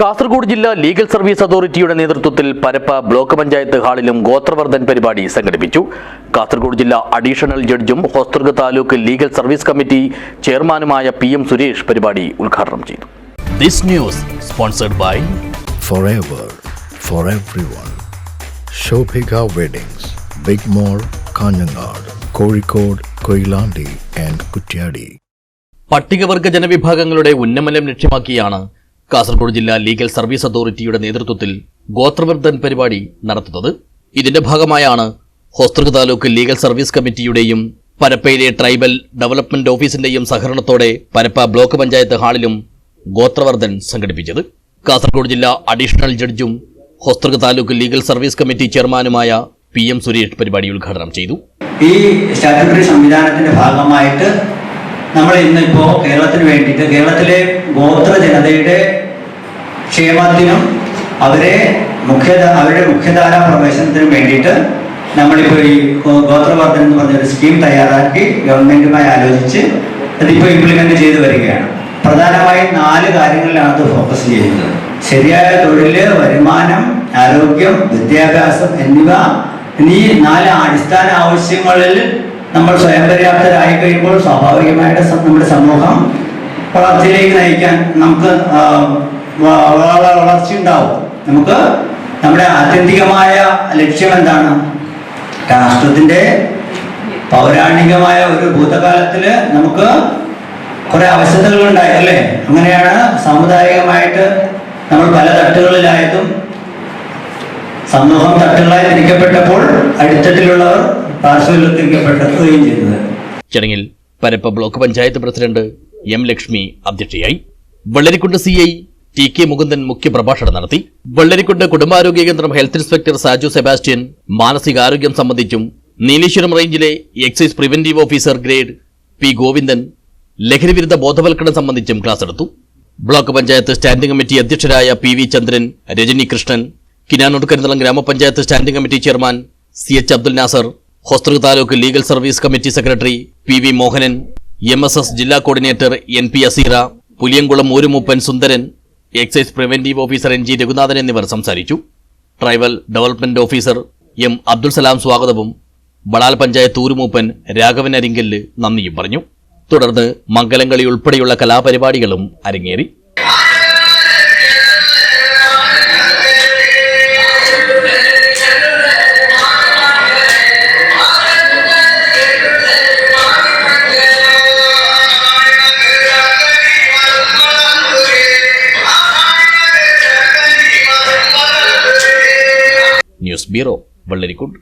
കാസർഗോഡ് ജില്ലാ legal service അതോറിറ്റിയുടെ നേതൃത്വത്തിൽ പരപ്പ ബ്ലോക്ക് പഞ്ചായത്ത് ഹാളിലും ഗോത്രവർദ്ധൻ പരിപാടി സംഘടിപ്പിച്ചു. കാസർഗോഡ് ജില്ലാ additional ജഡ്ജും Hosdurg taluk legal service committee ചെയർമാനുമായ പി എം സുരേഷ് പരിപാടി ഉദ്ഘാടനം ചെയ്തു. This news sponsored by Kutyadi. പട്ടികവർഗ ജനവിഭാഗങ്ങളുടെ ഉന്നമനം ലക്ഷ്യമാക്കിയാണ് കാസർഗോഡ് ജില്ലാ ലീഗൽ സർവീസ് അതോറിറ്റിയുടെ നേതൃത്വത്തിൽ ഗോത്രവർദ്ധൻ പരിപാടി നടത്തുന്നത്. ഇതിന്റെ ഭാഗമായാണ് ഹോസ്തൃക താലൂക്ക് ലീഗൽ സർവീസ് കമ്മിറ്റിയുടെയും പരപ്പയിലെ ട്രൈബൽ ഡെവലപ്മെന്റ് ഓഫീസിന്റെയും സഹകരണത്തോടെ പരപ്പ ബ്ലോക്ക് പഞ്ചായത്ത് ഹാളിലും ഗോത്രവർദ്ധൻ സംഘടിപ്പിച്ചത്. കാസർഗോഡ് ജില്ലാ അഡീഷണൽ ജഡ്ജും ഹോസ്തൃക താലൂക്ക് ലീഗൽ സർവീസ് കമ്മിറ്റി ചെയർമാനുമായ പി എം സുരേഷ് പരിപാടി ഉദ്ഘാടനം ചെയ്തു. ഈ സ്റ്റാറ്റ്യൂട്ടറി സംവിധാനത്തിന്റെ ഭാഗമായിട്ട് നമ്മൾ ഇന്നിപ്പോ കേരളത്തിന് വേണ്ടിയിട്ട് കേരളത്തിലെ ഗോത്ര ജനതയുടെ ക്ഷേമത്തിനും അവരെ മുഖ്യ അവരുടെ മുഖ്യധാര പ്രവേശനത്തിനും വേണ്ടിയിട്ട് നമ്മളിപ്പോൾ ഈ ഗോത്രവർദ്ധൻ എന്ന് പറഞ്ഞൊരു സ്കീം തയ്യാറാക്കി ഗവൺമെന്റുമായി ആലോചിച്ച് അതിപ്പോൾ ഇംപ്ലിമെന്റ് ചെയ്തു വരികയാണ്. പ്രധാനമായും നാല് കാര്യങ്ങളിലാണ് അത് ഫോക്കസ് ചെയ്യുന്നത്. ശരിയായ തൊഴിൽ വരുമാനം ആരോഗ്യം വിദ്യാഭ്യാസം എന്നിവ ഈ നാല് അടിസ്ഥാന ആവശ്യങ്ങളിൽ നമ്മൾ സ്വയം പര്യാപ്തരായി കഴിയുമ്പോൾ സ്വാഭാവികമായിട്ട് നമ്മുടെ സമൂഹം വളർച്ചയിലേക്ക് നയിക്കാൻ നമുക്ക് വളർച്ച ഉണ്ടാവും നമുക്ക് നമ്മുടെ ആത്യന്തികമായ ലക്ഷ്യം എന്താണ്? രാഷ്ട്രത്തിന്റെ പൗരാണികമായ ഒരു ഭൂതകാലത്തിൽ നമുക്ക് കുറെ അവശതകൾ ഉണ്ടായി അല്ലേ? അങ്ങനെയാണ് സാമുദായികമായിട്ട് നമ്മൾ പല തട്ടുകളിലായതും സമൂഹം തട്ടുകളായി തിരിക്കപ്പെട്ടപ്പോൾ അടിത്തട്ടിലുള്ളവർ ചടങ്ങിൽ Parappa block panchayat president M Lakshmi അധ്യക്ഷയായി Vellarikundu C I T K Mukundan മുഖ്യപ്രഭാഷണം നടത്തി. വെള്ളരിക്കുണ്ട് കുടുംബാരോഗ്യ കേന്ദ്രം ഹെൽത്ത് ഇൻസ്പെക്ടർ സാജു സെബാസ്റ്റ്യൻ മാനസികാരോഗ്യം സംബന്ധിച്ചും നീലേശ്വരം റേഞ്ചിലെ excise preventive officer grade P Govindan ലഹരിവിരുദ്ധ ബോധവൽക്കരണം സംബന്ധിച്ചും ക്ലാസ് എടുത്തു. ബ്ലോക്ക് പഞ്ചായത്ത് സ്റ്റാൻഡിംഗ് കമ്മിറ്റി അധ്യക്ഷരായ പി വി ചന്ദ്രൻ രജനി കൃഷ്ണൻ കിനാനൂർ ഗ്രാമപഞ്ചായത്ത് standing committee chairman C H Abdul Nasar ഹോസ്തൃ taluk legal service committee secretary P V Mohanan M S S ജില്ലാ coordinator N P Aseera Puliyamkulam ഊരുമൂപ്പൻ Sundaran excise preventive officer N G Raghunathan എന്നിവർ സംസാരിച്ചു. Tribal development officer M Abdul Salam സ്വാഗതവും ബളാൽ പഞ്ചായത്ത് ഊരുമൂപ്പൻ രാഘവൻ അരിങ്കൽ നന്ദിയും പറഞ്ഞു. തുടർന്ന് മംഗലംകളി ഉൾപ്പെടെയുള്ള കലാപരിപാടികളും അരങ്ങേറി. News bureau Vellarikundu